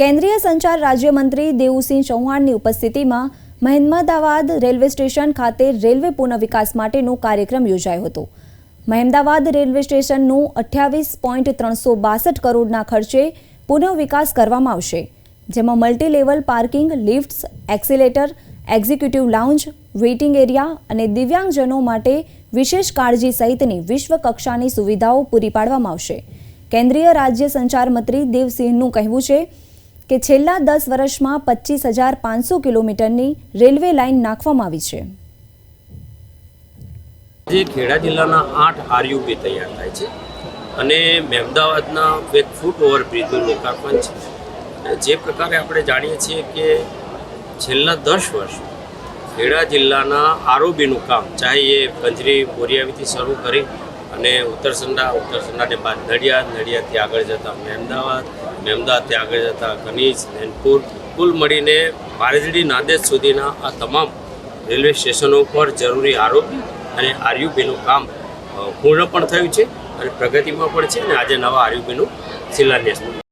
કેન્દ્રીય સંચાર રાજ્યમંત્રી દેવુસિંહ ચૌહાણની ઉપસ્થિતિમાં મહેમદાવાદ રેલવે સ્ટેશન ખાતે રેલવે પુનઃવિકાસ માટેનો કાર્યક્રમ યોજાયો હતો. મહેમદાવાદ રેલવે સ્ટેશનનું અઠ્યાવીસ પોઈન્ટ ત્રણસો બાસઠ કરોડના ખર્ચે પુનઃવિકાસ કરવામાં આવશે, જેમાં multilevel parking, lifts, escalator, executive lounge, waiting area અને દિવ્યાંગજનો માટે વિશેષ કાળજી સહિતની વિશ્વ કક્ષાની સુવિધાઓ પૂરી પાડવામાં આવશે. કેન્દ્રીય રાજ્ય સંચાર મંત્રી દેવસિંહનું કહેવું છે કે છેલ્લા દસ વર્ષમાં પચીસ હજાર પાંચસો કિલોમીટરની રેલવે લાઇન નાખવામાં આવી છે. જે ખેડા જિલ્લાના આઠ આરયુબી તૈયાર થાય છે અને મહેમદાવાદના એક ફૂટ ઓવરબ્રિજનું લોકાર્પણ છે. જે પ્રકારે આપણે જાણીએ છીએ કે છેલ્લા દસ વર્ષ ખેડા જિલ્લાના આરોબીનું કામ, ચાહે એ કંજરી બોરિયાવીથી શરૂ કરી અને ઉત્તરસંડા ઉત્તરસંડાને બાદ નડિયાદ, નડિયાદથી આગળ જતા મહેમદાવાદ મહેમદાવાદથી આગળ જતા કનીજ, નેનપુર, કુલ મળીને પારેજડી નાદેશ સુધીના આ તમામ રેલવે સ્ટેશનો પર જરૂરી આરોપી અને આરયુબીનું કામ પૂર્ણ પણ થયું છે અને પ્રગતિમાં પણ છે અને આજે નવા આરયુબીનું શિલાન્યાસ.